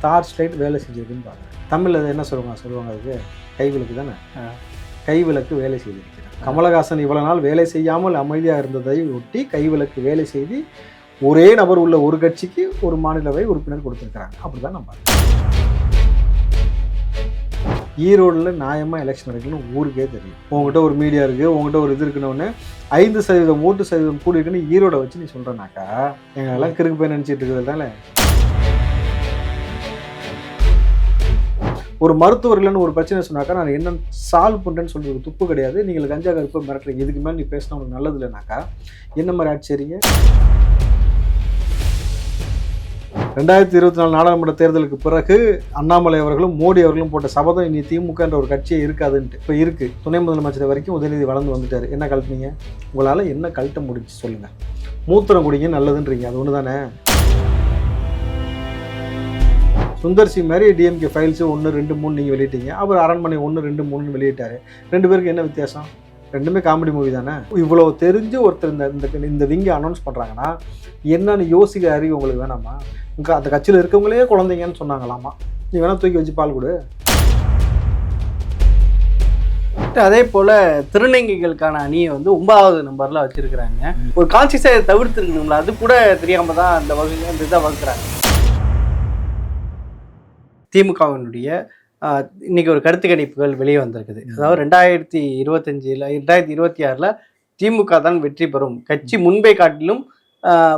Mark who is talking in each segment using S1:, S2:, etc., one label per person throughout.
S1: Star slide வேலை செஞ்சிருக்குன்னு பாருங்க தமிழில் என்ன சொல்லுவாங்க சொல்லுவாங்க அதுக்கு? கைவிளக்கு தானே. கைவிளக்கு வேலை செய்திருக்கிறார். கமலஹாசன் இவ்வளவு நாள் வேலை செய்யாமல் அமைதியாக இருந்ததை ஒட்டி கைவிளக்கு வேலை செய்து ஒரே நபர் உள்ள ஒரு கட்சிக்கு ஒரு மாநிலவை உறுப்பினர் கொடுத்துருக்காங்க அப்படிதான் நம்ம ஈரோடில் நியாயமாக எலெக்ஷன் நடக்கணும்னு ஊருக்கே தெரியும். உங்ககிட்ட ஒரு மீடியா இருக்குது உங்ககிட்ட ஒரு இது இருக்குன்னு ஐந்து சதவீதம் ஓட்டு சதவீதம் கூடி இருக்குன்னு ஈரோட வச்சு நீ சொல்கிறனாக்கா எங்களெல்லாம் கிறுக்கு போய் நினச்சிட்டு இருக்கிறது தானே? ஒரு மருத்துவர் இல்லைன்னு ஒரு பிரச்சனை சொன்னாக்கா நான் என்ன சால்வ் பண்ணுறேன்னு சொல்றது துப்பு கிடையாது. நீங்கள் கஞ்சா கருப்பு மிரட்டுறீங்க. இதுக்கு மேலே நீ பேசினா உங்களுக்கு நல்லது இல்லைனாக்கா என்ன மாதிரி ஆட்சியறீங்க ரெண்டாயிரத்தி இருபத்தி நாலு நாடாளுமன்ற தேர்தலுக்கு பிறகு அண்ணாமலை அவர்களும் மோடி அவர்களும் போட்ட சபதம் இனி திமுக என்ற ஒரு கட்சியே இருக்காதுன்ட்டு. இப்போ இருக்கு. துணை முதலமைச்சர் வரைக்கும் உதயநிதி வளர்ந்து வந்துட்டார். என்ன கழட்டினீங்க? உங்களால் என்ன கழட்ட முடிஞ்சு சொல்லுங்கள் மூத்திரம் குடிங்க நல்லதுன்றீங்க. அது ஒன்று தானே சுந்தர் சி மாதிரி டிஎம்கே ஃபைல்ஸு ஒன்று ரெண்டு மூணு நீங்கள் வெளியிட்டீங்க. அவர் அரண்மனை ஒன்று ரெண்டு மூணுன்னு வெளியிட்டார். ரெண்டு பேருக்கு என்ன வித்தியாசம்? ரெண்டுமே காமெடி மூவி தானே? இவ்வளோ தெரிஞ்சு ஒருத்தர் இந்த இந்த இந்த விங்கை அனௌன்ஸ் பண்ணுறாங்கன்னா என்னன்னு யோசிக்க அறிவு உங்களுக்கு வேணாமா? இங்கே அந்த கட்சியில் இருக்கவங்களே குழந்தைங்கன்னு சொன்னாங்களாமா? நீ வேணால் தூக்கி வச்சு பால் கொடு.
S2: அதே போல திருநங்கைகளுக்கான அணியை வந்து ஒன்பதாவது நம்பர்ல வச்சிருக்கிறாங்க. ஒரு கான்சியஸை தவிர்த்துருக்கணும்ல அது கூட தெரியாம தான் அந்த வகை அந்த இதை வகுக்கிறாங்க. திமுகவினுடைய இன்னைக்கு ஒரு கருத்து கணிப்புகள் வெளியே வந்திருக்குது. அதாவது ரெண்டாயிரத்தி இருபத்தஞ்சில் ரெண்டாயிரத்தி இருபத்தி ஆறில் திமுக தான் வெற்றி பெறும். கட்சி முன்பை காட்டிலும்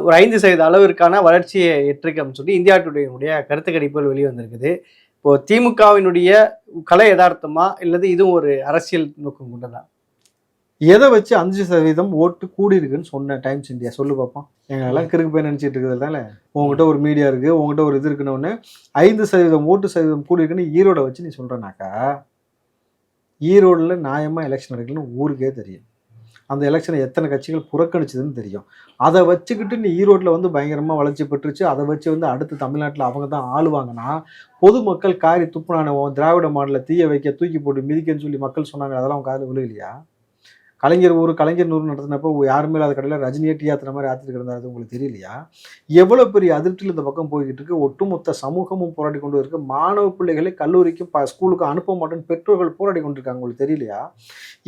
S2: ஒரு ஐந்து சதவீத அளவிற்கான வளர்ச்சியை எட்டிருக்கோம்னு சொல்லி இந்தியா டுடேனுடைய கருத்து கணிப்புகள் வெளியே வந்திருக்குது. இப்போ திமுகவினுடைய கலை யதார்த்தமா இல்லது இதுவும் ஒரு அரசியல் நோக்கம் கொண்டதா?
S1: எதை வச்சு அஞ்சு சதவீதம் ஓட்டு கூடி இருக்குன்னு சொன்ன டைம்ஸ் இந்தியா சொல்லு பார்ப்போம் எங்களெல்லாம் கிறுக்கு போய் நினச்சிட்டு இருக்கிறது தானே உங்ககிட்ட ஒரு மீடியா இருக்குது உங்ககிட்ட ஒரு இது இருக்குன்னு ஐந்து சதவீதம் ஓட்டு சதவீதம் கூடி இருக்குன்னு ஈரோட வச்சு நீ சொல்கிறனாக்கா ஈரோடில் நியாயமாக எலெக்ஷன் நடக்கணும்னு ஊருக்கே தெரியும். அந்த எலெக்ஷனை எத்தனை கட்சிகள் புறக்கணிச்சதுன்னு தெரியும். அதை வச்சுக்கிட்டு நீ ஈரோட்டில் வந்து பயங்கரமாக வளர்ச்சி பெற்றுச்சு அதை வச்சு வந்து அடுத்து தமிழ்நாட்டில் அவங்க தான் ஆளுவாங்கன்னா பொதுமக்கள் காரி துப்புனான உன் திராவிட மாடலை தீய வைக்க தூக்கி போட்டு மிதிக்கன்னு சொல்லி மக்கள் சொன்னாங்க அதெல்லாம் அவங்க காதில் விழுகலையா? கலைஞர் ஊர் கலைஞர் நூறு நடத்தினப்போ யாருமே இல்லாத கடையில் ரஜினியை டீ ஆத்தின மாதிரி ஆத்திட்டு கிடந்தாரு உங்களுக்கு தெரியலையா? எவ்வளோ பெரிய அதிருப்தியில் இந்த பக்கம் போய்கிட்டு இருக்கு. ஒட்டுமொத்த சமூகமும் போராடி கொண்டு இருக்கு. மாணவ பிள்ளைகளை கல்லூரிக்கும் ப ஸ்கூலுக்கு அனுப்ப மாட்டேன்னு பெற்றோர்கள் போராடி கொண்டிருக்காங்க. உங்களுக்கு தெரியலையா?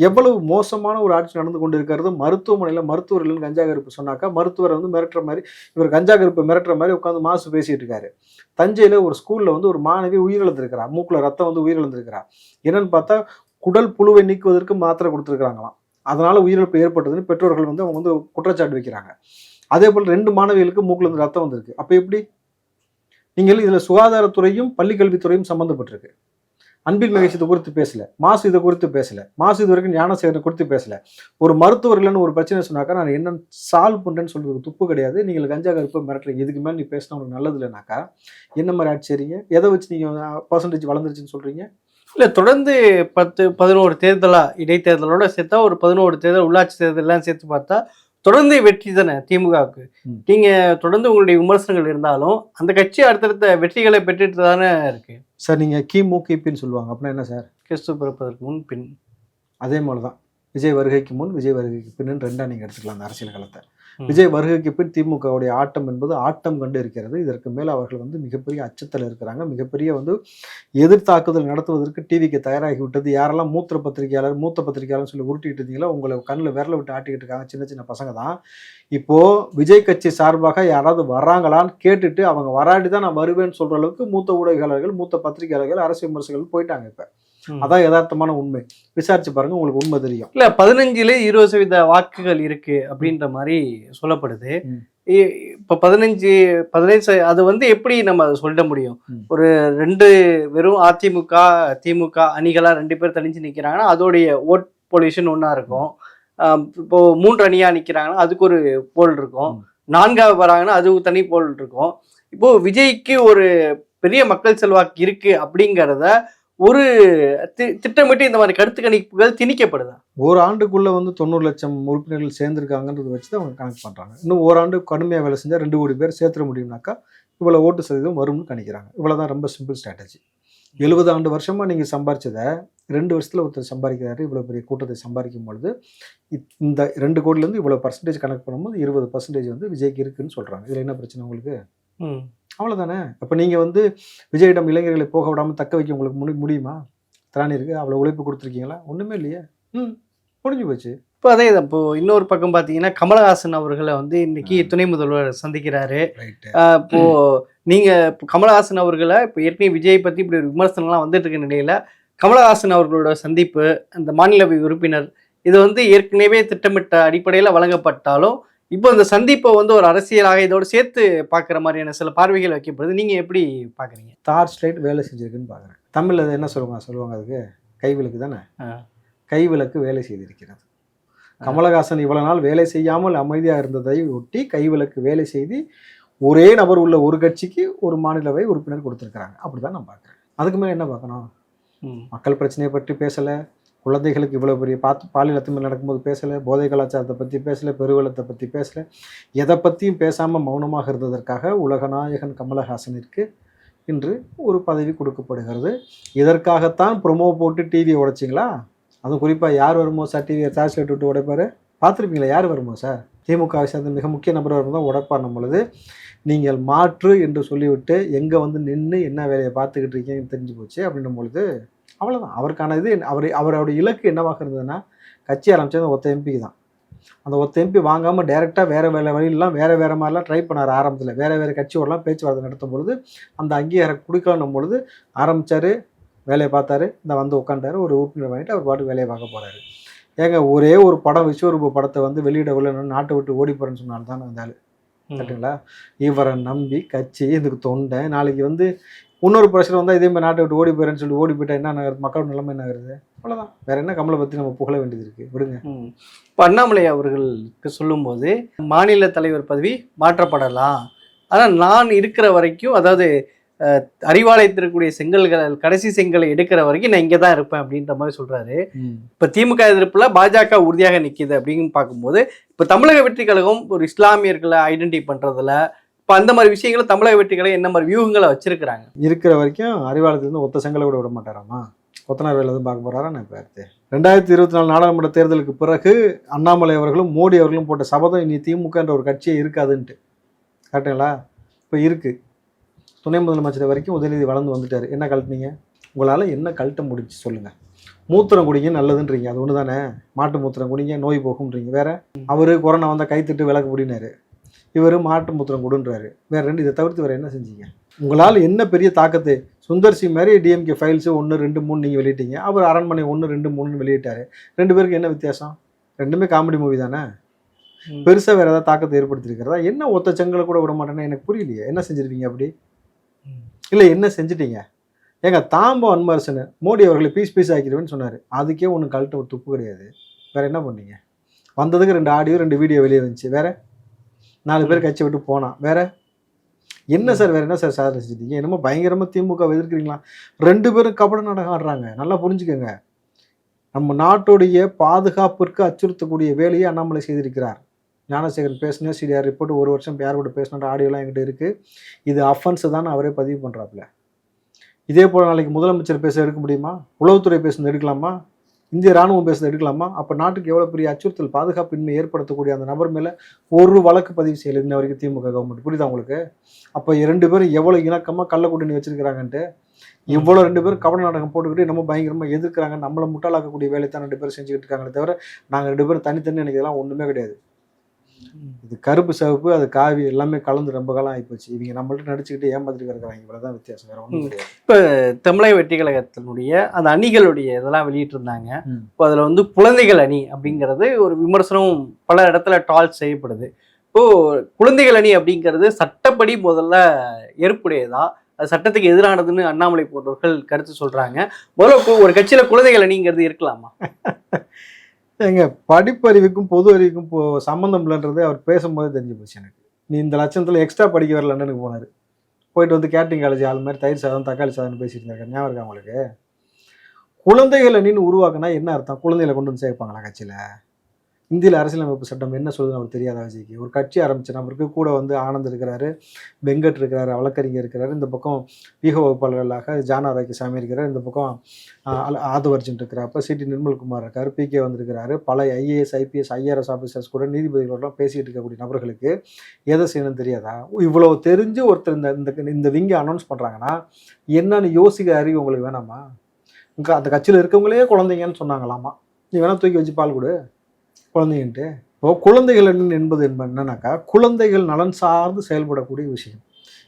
S1: எவ்வளவு மோசமான ஒரு ஆட்சி நடந்து கொண்டு இருக்கிறது. மருத்துவமனையில் மருத்துவர் இல்லைன்னு கஞ்சா கருப்பு சொன்னாக்கா மருத்துவரை வந்து மிரட்டுற மாதிரி இவர் கஞ்சா கருப்பு மிரட்டுற மாதிரி உட்காந்து மாசு பேசிகிட்டு இருக்காரு. தஞ்சையில் ஒரு ஸ்கூலில் வந்து ஒரு மாணவி உயிரிழந்திருக்கிறா. மூக்கில் ரத்தம் வந்து உயிரிழந்திருக்கிறா. என்னன்னு பார்த்தா குடல் புழுவை நீக்குவதற்கு மாத்திரை கொடுத்துருக்காங்களாம் அதனால் உயிரிழப்பு ஏற்பட்டதுன்னு பெற்றோர்கள் வந்து அவங்க வந்து குற்றச்சாட்டு வைக்கிறாங்க. அதே போல் ரெண்டு மாணவிகளுக்கு மூக்கில் இருந்து ரத்தம் வந்திருக்கு. அப்போ எப்படி? நீங்கள் இதில் சுகாதாரத்துறையும் பள்ளிக்கல்வித்துறையும் சம்மந்தப்பட்டிருக்கு அன்பில் மகேஷ் இதை குறித்து பேசல. மாசு இதை குறித்து பேசல. மாசு இது வரைக்கும் ஞானசேகரன் குறித்து பேசல. ஒரு மருத்துவர் இல்லைன்னு ஒரு பிரச்சனை சொன்னாக்கா நான் என்ன சால்வ் பண்ணுறேன்னு சொல்றது துப்பு கிடையாது. நீங்கள் கஞ்சா கருப்பை மிரட்டுறீங்க. இதுக்கு மேலே நீ பேசினா உங்களுக்கு நல்லது இல்லைனாக்கா என்ன மாதிரி ஆட்சி செய்றீங்க? எதை வச்சு நீங்கள் பர்சன்டேஜ் வளர்ந்துருச்சுன்னு சொல்கிறீங்க
S2: இல்ல தொடர்ந்து பத்து பதினோரு தேர்தலா இடைத்தேர்தலோட சேர்த்தா ஒரு பதினோரு தேர்தல் உள்ளாட்சி தேர்தல் எல்லாம் சேர்த்து பார்த்தா தொடர்ந்து வெற்றி தானே திமுகவுக்கு.
S1: ம்.
S2: நீங்க தொடர்ந்து உங்களுடைய விமர்சனங்கள் இருந்தாலும் அந்த கட்சி அடுத்தடுத்த வெற்றிகளை பெற்றுட்டு தானே இருக்கு.
S1: சார் நீங்கள் கிமு கிபின்னு சொல்லுவாங்க. அப்படின்னா என்ன சார்?
S2: கிறிஸ்து பிறப்பதற்கு முன் பின்.
S1: அதே மாதிரி தான் விஜய் வருகைக்கு முன் விஜய் வருகைக்கு பின்னு ரெண்டா நீங்கள் எடுத்துக்கலாம் அந்த அரசியல் களத்தை.
S2: ம்.
S1: விஜய் வருகைக்கு பின் திமுகவுடைய ஆட்டம் என்பது ஆட்டம் கண்டு இருக்கிறது. இதற்கு மேல் அவர்கள் வந்து மிகப்பெரிய அச்சத்தில் இருக்கிறாங்க. மிகப்பெரிய வந்து எதிர்த்தாக்குதல் நடத்துவதற்கு டிவிக்கு தயாராகி விட்டது யாரெல்லாம் மூத்த பத்திரிகையாளர் மூத்த பத்திரிகையாளர் சொல்லி உருட்டிட்டு இருந்தீங்களோ உங்களை கண்ணில் விரல விட்டு ஆட்டிக்கிட்டு இருக்காங்க சின்ன சின்ன பசங்க தான். இப்போ விஜய் கட்சி சார்பாக யாராவது வர்றாங்களான்னு கேட்டுட்டு அவங்க வராடி தான் நான் வருவேன்னு சொல்ற அளவுக்கு மூத்த ஊடகவியலாளர்கள் மூத்த பத்திரிகையாளர்கள் அரசு விமர்சகர்கள் போயிட்டாங்க இப்போ. அதான் யதார்த்தமான உண்மை. விசாரிச்சு பாருங்க உங்களுக்கு உண்மை தெரியும்.
S2: இல்ல பதினஞ்சுல இருபது சதவீத வாக்குகள் இருக்கு அப்படின்ற மாதிரி சொல்லப்படுது. இப்ப பதினஞ்சு பதினைஞ்சு அது வந்து எப்படி நம்ம அதை சொல்லிட முடியும். ஒரு ரெண்டு வெறும் அதிமுக திமுக அணிகளா ரெண்டு பேர் தனிச்சு நிக்கிறாங்கன்னா அதோடைய ஓட் பொல்யூஷன் ஒண்ணா இருக்கும். இப்போ மூன்று அணியா நிக்கிறாங்கன்னா அதுக்கு ஒரு போல் இருக்கும். நான்காவது வராங்கன்னா அதுக்கு தனி போல் இருக்கும். இப்போ விஜய்க்கு ஒரு பெரிய மக்கள் செல்வாக்கு இருக்கு அப்படிங்கிறத ஒரு தி- திட்டமிட்டு இந்த மாதிரி கருத்து கணிப்புகள் திணிக்கப்படுதா?
S1: ஒரு ஆண்டுக்குள்ள வந்து தொண்ணூறு லட்சம் உறுப்பினர்கள் சேர்ந்திருக்காங்கன்றத வச்சு தான் அவங்க கணக்கு பண்றாங்க. இன்னும் ஓராண்டு கடுமையாக வேலை செஞ்சா ரெண்டு கோடி பேர் சேர்த்துட முடியும்னாக்கா இவ்வளவு ஓட்டு சதவீதம் வரும்னு கணிக்கிறாங்க. இவ்வளவுதான் ரொம்ப சிம்பிள் ஸ்ட்ராட்டஜி எழுபது ஆண்டு வருஷமா நீங்க சம்பாரிச்சதை ரெண்டு வருஷத்துல ஒருத்தர் சம்பாதிக்கிறாரு இவ்வளவு பெரிய கூட்டத்தை சம்பாதிக்கும் பொழுது இந்த ரெண்டு கோடிலேருந்து இவ்வளவு பர்சன்டேஜ் கணக்கு பண்ணும்போது இருபது பர்சன்டேஜ் வந்து விஜய்க்கு இருக்குன்னு சொல்றாங்க. இதுல என்ன பிரச்சனை உங்களுக்கு? அவ்வளோதானே அப்போ நீங்கள் வந்து விஜயிடம் இளைஞர்களை போக விடாமல் தக்க வைக்க உங்களுக்கு முடி முடியுமா? திராணி இருக்குது அவ்வளோ உழைப்பு கொடுத்துருக்கீங்களா? ஒன்றுமே இல்லையே. ம் முடிஞ்சு போச்சு.
S2: இப்போ அதே தான் இப்போ இன்னொரு பக்கம் பார்த்தீங்கன்னா கமலஹாசன் அவர்களை வந்து இன்னைக்கு துணை முதல்வர் சந்திக்கிறாரு. இப்போ நீங்க கமலஹாசன் அவர்களை இப்போ ஏற்கனவே விஜய் பத்தி இப்படி ஒரு விமர்சனம்லாம் வந்துட்டு இருக்க நிலையில கமலஹாசன் அவர்களோட சந்திப்பு அந்த மாநிலவை உறுப்பினர் இது வந்து ஏற்கனவே திட்டமிட்ட அடிப்படையில் வழங்கப்பட்டாலும் இப்போ இந்த சந்திப்பை வந்து ஒரு அரசியலாக இதோட சேர்த்து பார்க்குற மாதிரியான சில பார்வைகள் வைக்கப்படுது. நீங்க எப்படி பார்க்குறீங்க?
S1: டார்ச் லைட் வேலை செஞ்சிருக்குன்னு பார்க்குறேன். தமிழில் அது என்ன சொல்லுவாங்க சொல்லுவாங்க அதுக்கு? கைவிளக்கு தானே. கைவிளக்கு வேலை செய்திருக்கிறது. கமலஹாசன் இவ்வளவு நாள் வேலை செய்யாமல் அமைதியாக இருந்ததை ஒட்டி கைவிளக்கு வேலை செய்து ஒரே நபர் உள்ள ஒரு கட்சிக்கு ஒரு மாநிலவை உறுப்பினர் கொடுத்துருக்குறாங்க. அப்படி தான் நான் பார்க்குறேன். அதுக்கு மேலே என்ன பார்க்கணும்? மக்கள் பிரச்சனையை பற்றி பேசலை. குழந்தைகளுக்கு இவ்வளோ பெரிய பார்த்து பாலியல் அத்துமீறல் நடக்கும்போது பேசலை போதை கலாச்சாரத்தை பற்றி பேசலை பெருவெள்ளத்தை பற்றி பேசலை. எதை பற்றியும் பேசாமல் மௌனமாக இருந்ததற்காக உலகநாயகன் கமலஹாசனிற்கு இன்று ஒரு பதவி கொடுக்கப்படுகிறது. இதற்காகத்தான் ப்ரொமோ போட்டு டிவியை உடைச்சிங்களா? அதுவும் குறிப்பாக யார் வருமோ சார் டிவியை சார்ஜ் விட்டு உடைப்பார்? பார்த்துருப்பீங்களா? யார் வருமோ சார் திமுகவை சேர்ந்த மிக முக்கிய நபர் வரும்போது தான் உடைப்பார் பொழுது நீங்கள் மாற்று என்று சொல்லிவிட்டு எங்கே வந்து நின்று என்ன வேலையை பார்த்துக்கிட்டு இருக்கீங்கன்னு தெரிஞ்சு போச்சு அப்படின்னும் பொழுது அவ்வளோதான் அவருக்கான இது அவர் அவருடைய இலக்கு என்னவாக இருந்ததுன்னா கட்சி ஆரம்பிச்சது ஒத்த எம்பிக்கு தான். அந்த ஒத்த எம்பி வாங்காமல் டேரெக்டாக வேறு வேலை வழியெல்லாம் வேறு வேறு மாதிரிலாம் ட்ரை பண்ணார் ஆரம்பத்தில். வேறு வேறு கட்சியோடலாம் பேச்சுவார்த்தை நடத்தும் பொழுது அந்த அங்கீகாரம் கொடுக்கணும் பொழுது ஆரம்பித்தார் வேலையை பார்த்தாரு இந்த வந்து உட்காண்டாரு ஒரு உறுப்பினர் வாங்கிட்டு அவர் பாட்டு வேலையை பார்க்க போகிறாரு ஏங்க ஒரே ஒரு படம் விஸ்வரூப படத்தை வந்து வெளியிட விடலன்னு நாட்டை விட்டு ஓடி போகிறேன்னு சொன்னாலும் தான் ஆளு. கரெக்டுங்களா இவரை நம்பி கட்சி இதுக்கு தொண்டை? நாளைக்கு வந்து இன்னொரு பிரச்சனை வந்தால் இதே மாதிரி நாட்டை விட்டு ஓடி போயிறேன்னு சொல்லி ஓடி போயிட்டா என்ன ஆகுது மக்கள் நிலைமை என்ன ஆகுது அவ்வளோதான் வேற என்ன கமலை பற்றி நம்ம புகழ வேண்டியது இருக்குது விடுங்க.
S2: இப்போ அண்ணாமலை அவர்களுக்கு சொல்லும்போது மாநில தலைவர் பதவி மாற்றப்படலாம். ஆனால் நான் இருக்கிற வரைக்கும் அதாவது அஹ், அறிவாலயத்தில் இருக்கக்கூடிய செங்கல்களை கடைசி செங்கலை எடுக்கிற வரைக்கும் நான் இங்கே தான் இருப்பேன் அப்படின்ற மாதிரி சொல்றாரு. இப்போ திமுக எதிர்ப்புல பாஜக உறுதியாக நிற்கிது அப்படின்னு பார்க்கும்போது இப்போ தமிழக வெற்றி கழகம் ஒரு இஸ்லாமியர்களை ஐடென்டி பண்றதுல இப்போ அந்த மாதிரி விஷயங்களும் தமிழக வெற்றிகளை என்ன மாதிரி வியூகங்களை வச்சிருக்கிறாங்க?
S1: இருக்கிற வரைக்கும் அறிவாலயத்துலேருந்து ஒத்த செங்கலை கூட விட மாட்டாராமா? கொத்தனார் வேலை எதுவும் பார்க்க போறாரா நான் பார்த்து ரெண்டாயிரத்தி இருபத்தி நாலு நாடாளுமன்ற தேர்தலுக்கு பிறகு அண்ணாமலை அவர்களும் மோடி அவர்களும் போட்ட சபதம் இனி திமுகன்ற ஒரு கட்சியே இருக்காதுன்ட்டு. கரெக்டுங்களா? இப்போ இருக்குது துணை முதலமைச்சர் வரைக்கும் உதயநிதி வளர்ந்து வந்துட்டார். என்ன கழட்டினீங்க உங்களால் என்ன கழட்ட முடிஞ்சு சொல்லுங்கள் மூத்திரம் குடிங்க நல்லதுன்றீங்க. அது ஒன்று தானே மாட்டு மூத்திரம் குடிங்க நோய் போகும்ன்றீங்க. வேற? அவர் கொரோனா வந்தால் கைத்திட்டு விளக்கு முடினாரு இவர் மாட்டு மூத்திரம் கொடுன்றாரு. வேற ரெண்டு இதை தவிர்த்து வேற என்ன செஞ்சீங்க? உங்களால் என்ன பெரிய தாக்கத்தை சுந்தர் சி மாதிரி டிஎம்கே ஃபைல்ஸு ஒன்று ரெண்டு மூணு நீங்கள் வெளியிட்டீங்க. அவர் அரண்மனை ஒன்று ரெண்டு மூணுன்னு வெளியிட்டாரு. ரெண்டு பேருக்கு என்ன வித்தியாசம்? ரெண்டுமே காமெடி மூவி தானே. பெருசாக வேறு ஏதாவது தாக்கத்தை ஏற்படுத்தியிருக்கிறதா என்ன ஒத்த செங்கலை கூட விட மாட்டேன்னா எனக்கு புரியலையே. என்ன செஞ்சிருக்கீங்க அப்படி? இல்லை என்ன செஞ்சிட்டீங்க? ஏங்க தாம்போ அன்மரசன் மோடி அவர்களை பீஸ் பீஸ் ஆக்கிடுவேன்னு சொன்னார். அதுக்கே ஒன்றும் கழட்ட ஒரு துப்பு கிடையாது. வேற என்ன பண்ணீங்க? வந்ததுக்கு ரெண்டு ஆடியோ ரெண்டு வீடியோ வெளியே வந்துச்சு. வேற? நாலு பேர் கட்சி விட்டு போனான் வேற? என்ன சார் வேற என்ன சார் சாதனை செஞ்சிட்டீங்க? என்னமோ பயங்கரமாக திமுக எதிர்க்கிறீங்களா? ரெண்டு பேரும் கபட நாடகம் ஆடுறாங்க நல்லா புரிஞ்சுக்கோங்க. நம்ம நாட்டுடைய பாதுகாப்பிற்கு அச்சுறுத்தக்கூடிய வேலையை அண்ணாமலை செய்திருக்கிறார். ஞானசேகரன் பேசின சிடிஆர் ரிப்போர்ட் ஒரு வருஷம் யார் கூட பேசின ஆடியோலாம் என்கிட்ட இருக்குது இது அஃபென்ஸ் தான் அவரே பதிவு பண்ணுறாப்புல இதே போல் நாளைக்கு முதலமைச்சர் பேச எடுக்க முடியுமா? உளவுத்துறை பேசுனது எடுக்கலாமா? இந்திய ராணுவம் பேசுனது எடுக்கலாமா? அப்போ நாட்டுக்கு எவ்வளோ பெரிய அச்சுறுத்தல் பாதுகாப்பின்மை ஏற்படுத்தக்கூடிய அந்த நபர் மேலே ஒரு வழக்கு பதிவு செய்யலை இன்ன வரைக்கும் திமுக கவர்மெண்ட் புரியுதா உங்களுக்கு? அப்போ ரெண்டு பேரும் எவ்வளோ இணக்கமாக கள்ளக்கூட்டணி வச்சிருக்கிறாங்கன்ட்டு இவ்வளோ ரெண்டு பேரும் கவன நாடகம் போட்டுக்கிட்டு நம்ம பயங்கரமாக எதிர்க்கிறாங்க. நம்மளை முட்டாளாக்கக்கூடிய வேலையை தான் ரெண்டு பேரும் செஞ்சுக்கிட்டு இருக்காங்களே தவிர நாங்கள் ரெண்டு பேரும் தனித்தனி எனக்கு இதெல்லாம் ஒன்றுமே கிடையாது. இது கருப்பு சிவப்பு அது காவி எல்லாமே கலந்து ரொம்ப காலம் ஆகிப்போச்சு. இவங்க நம்மள்ட்ட நடிச்சுக்கிட்டு ஏமாத்திட்டு இருக்கிறாங்க இவ்வளோதான் வித்தியாசம். வேற ஒன்றும். கிடையாது.
S2: இப்போ தமிழக வெற்றி கழகத்தினுடைய அந்த அணிகளுடைய இதெல்லாம் வெளியிட்டிருந்தாங்க.
S1: ம்.
S2: இப்போ அதில் வந்து குழந்தைகள் அணி அப்படிங்கிறது ஒரு விமர்சனம் பல இடத்துல டால் செய்யப்படுது. இப்போ குழந்தைகள் அணி அப்படிங்கிறது சட்டப்படி முதல்ல ஏற்புடையதா? அது சட்டத்துக்கு எதிரானதுன்னு அண்ணாமலை போன்றவர்கள் கருத்து சொல்றாங்க. முதல்ல ஒரு கட்சியில குழந்தைகள் அணிங்கிறது இருக்கலாமா?
S1: எங்க படிப்பறிவுக்கும் பொது அறிவுக்கும் இப்போ சம்மந்தம் இல்லைன்றது அவர் பேசும்போது தெரிஞ்சு போச்சு எனக்கு. நீ இந்த லட்சணத்தில் எக்ஸ்ட்ரா படிக்க வர லண்டனுக்கு போனார். போயிட்டு வந்து கேட்டிங் காலேஜ் ஆள் மாதிரி தயிர் சாதம் தக்காளி சாதம் பேசிட்டு இருக்காரு ஞாபகம் இருக்கா உங்களுக்கு? குழந்தைகளை நின்று உருவாக்குனா என்ன அர்த்தம்? குழந்தைகளை கொண்டு வந்து சேர்ப்பாங்களா கட்சியில்? இந்தியில் அரசியலமைப்பு சட்டம் என்ன சொல்லுதுன்னு நமக்கு தெரியாத விஜய்க்கு? ஒரு கட்சி ஆரம்பிச்ச நபருக்கு கூட வந்து ஆனந்த் இருக்கிறாரு வெங்கட் இருக்கிறாரு வழக்கறிஞர் இருக்கிறாரு இந்த பக்கம் வீக வகுப்பாளர்களாக ஜானா சாமி இருக்கிறார் இந்த பக்கம் ஆதவர்ஜன் இருக்கிறார் அப்போ சிடி நிர்மல்குமார் இருக்கார் பிகே வந்திருக்கிறாரு பல ஐஏஎஸ் ஐபிஎஸ் ஐஆர்எஸ் ஆஃபீஸர்ஸ் கூட நீதிபதிகளோடலாம் பேசிக்கிட்டு இருக்கக்கூடிய நபர்களுக்கு எதை செய்யணும்னு தெரியாதா? இவ்வளவு தெரிஞ்சு ஒருத்தர் இந்த இந்த இந்த விங்கை அனௌன்ஸ் பண்ணுறாங்கன்னா என்னன்னு யோசிக்க அறிவு உங்களுக்கு வேணாமா? உங்க அந்த கட்சியில் இருக்கவங்களே குழந்தைங்கன்னு சொன்னாங்களாமா? நீ வேணால் தூக்கி வச்சு பால் கொடு. குழந்தைங்கன்ட்டு இப்போ குழந்தைகள் என்ன- என்பது என்ப- என்னன்னாக்கா குழந்தைகள் நலன் சார்ந்து செயல்படக்கூடிய விஷயம்.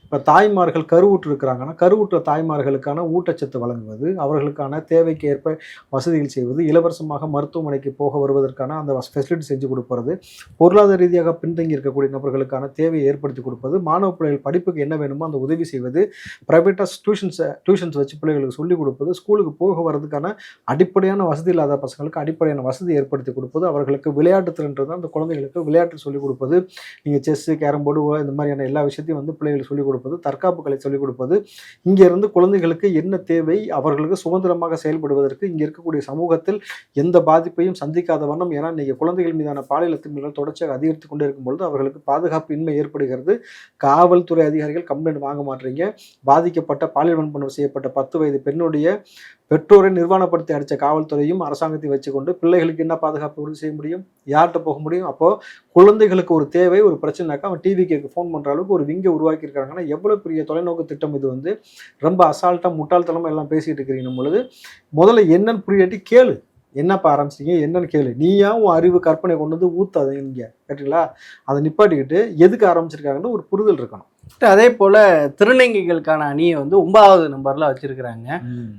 S1: இப்போ தாய்மார்கள் கருவுற்று இருக்கிறாங்கன்னா கருவுற்ற தாய்மார்களுக்கான ஊட்டச்சத்து வழங்குவது அவர்களுக்கான தேவைக்கு ஏற்ப வசதிகள் செய்வது இலவசமாக மருத்துவமனைக்கு போக வருவதற்கான அந்த ஃபெசிலிட்டி செஞ்சு கொடுப்பது பொருளாதார ரீதியாக பின்தங்கி இருக்கக்கூடிய நபர்களுக்கான தேவையை ஏற்படுத்தி கொடுப்பது மாணவ பிள்ளைகள் படிப்புக்கு என்ன வேணுமோ அந்த உதவி செய்வது ப்ரைவேட்டாக டியூஷன்ஸை டியூஷன்ஸ் வச்சு பிள்ளைகளுக்கு சொல்லிக் கொடுப்பது ஸ்கூலுக்கு போக வர்றதுக்கான அடிப்படையான வசதி இல்லாத பசங்களுக்கு அடிப்படையான வசதி ஏற்படுத்தி கொடுப்பது அவர்களுக்கு விளையாட்டு திறன்றது அந்த குழந்தைகளுக்கு விளையாட்டு சொல்லிக் கொடுப்பது நீங்கள் செஸ்ஸு கேரம் போர்டு இந்த மாதிரியான எல்லா விஷயத்தையும் வந்து பிள்ளைகளுக்கு சொல்லிக் கொடுப்பது தற்காப்பு கலை சொல்லிக் கொடுப்பது இங்கே இருந்து குழந்தைகளுக்கு என்ன தேவை அவர்களுக்கு சுதந்திரமாக செயல்படுவதற்கு இங்கே இருக்கக்கூடிய சமூகத்தில் எந்த பாதிப்பையும் சந்திக்காத வண்ணம் ஏன்னா நீங்கள் குழந்தைகள் மீதான பாலியல் அத்துமீறல் தொடர்ச்சியாக அதிகரித்து கொண்டே இருக்கும்பொழுது அவர்களுக்கு பாதுகாப்பு இன்மை ஏற்படுகிறது. காவல்துறை அதிகாரிகள் கம்ப்ளைண்ட் வாங்க மாட்டீங்க. பாதிக்கப்பட்ட பாலியல் வன்புணர்வு செய்யப்பட்ட பத்து வயது பெண்ணுடைய பெற்றோரை நிர்வாணப்படுத்தி அடித்த காவல்துறையும் அரசாங்கத்தை வச்சுக்கொண்டு பிள்ளைகளுக்கு என்ன பாதுகாப்பு உறுதி செய்ய முடியும்? யார்கிட்ட போக முடியும்? அப்போ குழந்தைகளுக்கு ஒரு தேவை ஒரு பிரச்சனைனாக்கா அவன் டிவி கேக்கு ஃபோன் பண்ணுற அளவுக்கு ஒரு விங்கை உருவாக்கியிருக்காங்கன்னா எவ்வளோ பெரிய தொலைநோக்கு திட்டம் இது வந்து? ரொம்ப அசால்ட்டாக முட்டாள்தனமாக எல்லாம் பேசிகிட்டு இருக்கிறீங்க பொழுது முதல்ல என்னன்னு புரியாட்டி கேளு. என்னப்பா ஆரம்பிச்சிங்க என்னன்னு கேளு. நீயா உன் அறிவு கற்பனை கொண்டு வந்து ஊத்தாது இங்கே? கேட்டீங்களா? அதை நிப்பாட்டிக்கிட்டு எதுக்கு ஆரம்பிச்சிருக்காங்கன்னு ஒரு புரிதல் இருக்கணும்.
S2: அதே போல திருநங்கைகளுக்கான அணியை வந்து ஒன்பதாவது நம்பர்ல வச்சிருக்கிறாங்க.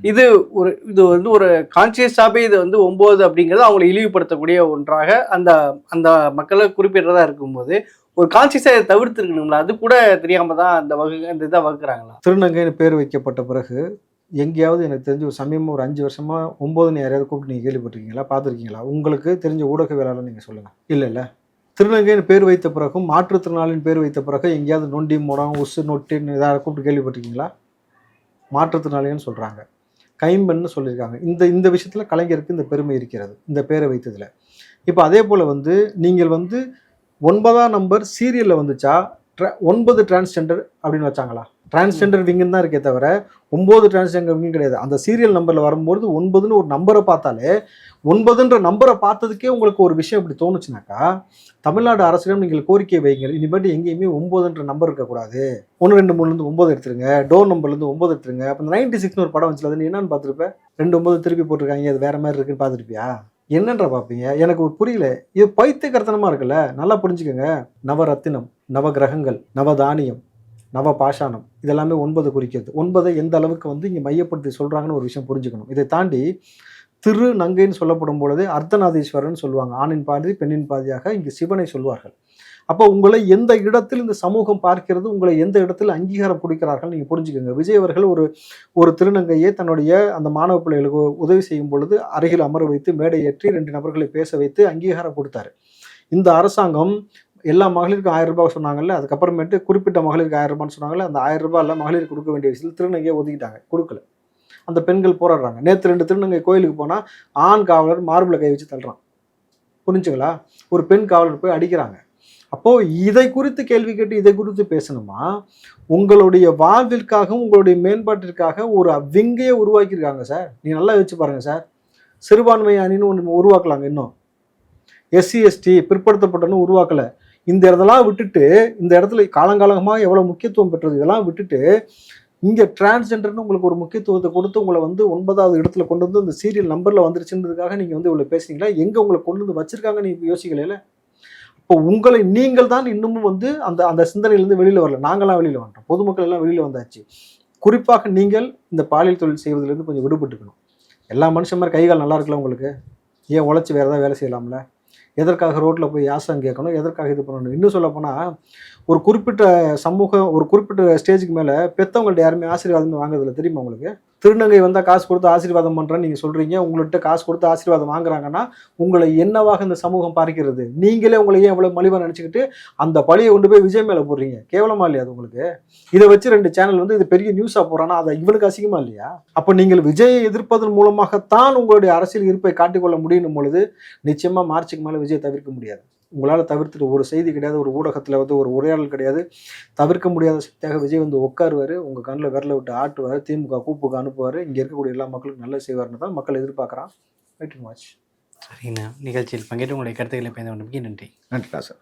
S2: இது ஒரு இது வந்து ஒரு கான்சியஸாகவே இது வந்து ஒம்பது அப்படிங்கிறது அவங்களை இழிவுபடுத்தக்கூடிய ஒன்றாக அந்த அந்த மக்களை குறிப்பிடுறதா இருக்கும்போது ஒரு கான்சியஸாக இதை தவிர்த்துருக்கணுங்களா அது கூட தெரியாம தான் அந்த வகு அந்த இதை வகுக்கிறாங்களா?
S1: திருநங்கைன்னு பேர் வைக்கப்பட்ட பிறகு எங்கேயாவது எனக்கு தெரிஞ்சு ஒரு சமயமாக ஒரு அஞ்சு வருஷமா ஒம்போதுன்னு யாரையாவது கூப்பிட்டு நீங்கள் கேள்விப்பட்டிருக்கீங்களா? பார்த்துருக்கீங்களா? உங்களுக்கு தெரிஞ்ச ஊடகவியலாளர் நீங்கள் சொல்லுங்கள் இல்லை இல்லை. திருநங்கைன்னு பேர் வைத்த பிறகும் மாற்றுத்திறனாளின் பேர் வைத்த பிறகு எங்கேயாவது நொண்டி முடம் உசு நொட்டின்னு இதாக கூப்பிட்டு கேள்விப்பட்டிருக்கீங்களா? மாற்றுத்திறனாளின்னு சொல்கிறாங்க கைம்பெண்ணு சொல்லியிருக்காங்க. இந்த இந்த விஷயத்தில் கலைஞருக்கு இந்த பெருமை இருக்கிறது இந்த பேரை வைத்ததில். இப்போ அதே போல் வந்து நீங்கள் வந்து ஒன்பதாம் நம்பர் சீரியலில் வந்துச்சா ட்ர ஒன்பது டிரான்ஸ்ஜெண்டர் அப்படின்னு வச்சாங்களா? டிரான்ஸ்ஜெண்டர் விங்குன்னு தான் இருக்கே தவிர ஒம்பது டிரான்ஸ்ஜெண்டர் விங்கும் கிடையாது. அந்த சீரியல் நம்பரில் வரும்போது ஒன்பதுன்னு ஒரு நம்பரை பார்த்தாலே ஒன்பதுன்ற நம்பரை பார்த்ததுக்கே உங்களுக்கு ஒரு விஷயம் இப்படி தோணுச்சுனாக்கா தமிழ்நாடு அரசிடம் நீங்கள் கோரிக்கை வைங்க இனிமேட்டு எங்கேயுமே ஒம்போதுன்ற நம்பர் இருக்கக்கூடாது ஒன்று ரெண்டு மூணுலேருந்து ஒம்பது எடுத்துருங்க. டோர் நம்பர்லேருந்து ஒம்பது எடுத்துருங்க. அப்போ நைன்டி சிக்ஸ்னு ஒரு படம் வந்துச்சுல அது நீ என்னன்னு பார்த்துருப்ப? ரெண்டு ஒம்பது திருப்பி போட்டிருக்காங்க அது வேற மாதிரி இருக்குன்னு பார்த்துருப்பியா? என்னன்ற பார்ப்பீங்க. எனக்கு ஒரு புரியல. இது பைத்தியக்கர்த்தனமாக இருக்குல்ல? நல்லா புரிஞ்சுக்கோங்க. நவரத்தினம் நவகிரகங்கள் நவதானியம் நவ பாஷாணம். இதெல்லாமே ஒன்பது குறிக்கிறது. ஒன்பதை எந்த அளவுக்கு வந்து இங்கே மையப்படுத்தி சொல்கிறாங்கன்னு ஒரு விஷயம் புரிஞ்சுக்கணும். இதை தாண்டி திரு நங்கைன்னு சொல்லப்படும் பொழுது அர்த்தநாதீஸ்வரன் சொல்லுவாங்க. ஆணின் பாதி பெண்ணின் பாதியாக இங்கு சிவனை சொல்வார்கள். அப்போ உங்களை எந்த இடத்தில் இந்த சமூகம் பார்க்கிறது உங்களை எந்த இடத்தில் அங்கீகாரம் கொடுக்கிறார்கள் நீங்கள் புரிஞ்சுக்கோங்க. விஜய் அவர்கள் ஒரு ஒரு திருநங்கையை தன்னுடைய அந்த மாணவ பிள்ளைகளுக்கு உதவி செய்யும் பொழுது அருகில் அமர வைத்து மேடை ஏற்றி ரெண்டு நபர்களை பேச வைத்து அங்கீகாரம் கொடுத்தாரு. இந்த அரசாங்கம் எல்லா மகளிருக்கும் ஆயிரம் ரூபாய் சொன்னாங்கல்ல அதுக்கப்புறமேட்டு குறிப்பிட்ட மகளிருக்கு ஆயிரம் ரூபான்னு சொன்னாங்கல்ல அந்த ஆயிரம் ரூபாயில் மகளிருக்கு கொடுக்க வேண்டிய விஷயத்தில் திருநங்கையை ஒதுக்கிட்டாங்க கொடுக்கல. அந்த பெண்கள் போராடுறாங்க. நேற்று ரெண்டு திருநங்கை கோயிலுக்கு போனால் ஆண் காவலர் மார்பிளை கை வச்சு தள்ளுறான். புரிஞ்சுங்களா? ஒரு பெண் காவலர் போய் அடிக்கிறாங்க. அப்போது இதை குறித்து கேள்வி கேட்டு இதை குறித்து பேசணுமா? உங்களுடைய வாழ்விற்காகவும் உங்களுடைய மேம்பாட்டிற்காக ஒரு விங்கையை உருவாக்கியிருக்காங்க சார். நீ நல்லா வச்சு பாருங்கள் சார். சிறுபான்மை அணின்னு ஒன்று உருவாக்கலாங்க இன்னும். எஸ்சி எஸ்டி பிற்படுத்தப்பட்டன்னு உருவாக்கலை. இந்த இடத்தெல்லாம் விட்டுட்டு இந்த இடத்துல காலங்காலமாக எவ்வளோ முக்கியத்துவம் பெற்றது இதெல்லாம் விட்டுட்டு இங்கே டிரான்ஸ்ஜெண்டர்னு உங்களுக்கு ஒரு முக்கியத்துவத்தை கொடுத்து உங்களை வந்து ஒன்பதாவது இடத்துல கொண்டு வந்து இந்த சீரியல் நம்பரில் வந்துருச்சுன்றதுக்காக நீங்கள் வந்து இவ்வளோ பேசுனீங்களா? எங்கே உங்களை கொண்டு வந்து வச்சிருக்காங்க நீங்கள் யோசிக்கலையில? இப்போ உங்களை நீங்கள் தான் இன்னமும் வந்து அந்த அந்த சிந்தனையிலேருந்து வெளியில் வரல. நாங்களாம் வெளியில் வந்துட்டோம். பொதுமக்கள் எல்லாம் வெளியில் வந்தாச்சு. குறிப்பாக நீங்கள் இந்த பாலியல் தொழில் செய்வதிலேருந்து கொஞ்சம் விடுபட்டுக்கணும். எல்லா மனுஷன் மாதிரி கைகால் நல்லா இருக்குல்ல உங்களுக்கு? ஏன் உழைச்சி வேறு ஏதாவது வேலை செய்யலாம்ல? எதற்காக ரோட்டில் போய் யாசம் கேட்கணும்? எதற்காக இது பண்ணணும்? இன்னும் சொல்ல போனால் ஒரு குறிப்பிட்ட சமூகம் ஒரு குறிப்பிட்ட ஸ்டேஜுக்கு மேலே பெற்றவங்கள்ட்ட யாருமே ஆசீர்வாதமே வாங்குறதில்ல. தெரியுமா உங்களுக்கு? திருநங்கை வந்தால் காசு கொடுத்து ஆசீர்வாதம் பண்ணுறேன்னு நீங்கள் சொல்கிறீங்க உங்கள்கிட்ட காசு கொடுத்து ஆசீர்வாதம் வாங்குறாங்கன்னா உங்களை என்னவாக இந்த சமூகம் பார்க்கிறது நீங்களே உங்களை ஏன் இவ்வளோ மலிவாக நினச்சிக்கிட்டு அந்த பழியை கொண்டு போய் விஜய் மேலே போடுறீங்க? கேவலமா இல்லையா அது உங்களுக்கு? இதை வச்சு ரெண்டு சேனல் வந்து இது பெரிய நியூஸாக போகிறான்னா அதை இவனுக்கு அசிங்கமா இல்லையா? அப்போ நீங்கள் விஜயை எதிர்ப்பதன் மூலமாகத்தான் உங்களுடைய அரசியல் இருப்பை காட்டிக்கொள்ள முடியும் பொழுது நிச்சயமாக மார்ச்சுக்கு மேலே விஜயை தவிர்க்க முடியாது. உங்களால் தவிர்த்துட்டு ஒரு செய்தி கிடையாது ஒரு ஊடகத்தில் வந்து ஒரு உரையாடல் கிடையாது. தவிர்க்க முடியாத சக்தியாக விஜய் வந்து உட்காருவார் உங்கள் கண்ணில் விரல விட்டு ஆட்டுவார் திமுக கூப்புக்கு அனுப்புவார் இங்கே இருக்கக்கூடிய எல்லா மக்களுக்கும் நல்லது செய்வார்னு தான் மக்கள் எதிர்பார்க்குறான். வெயிட் வாட்ச்
S2: சரிங்கண்ணா நிகழ்ச்சியில் பங்கேற்று உங்களுடைய கருத்துக்களை பயந்து நன்றி.
S1: நன்றிடா சார்.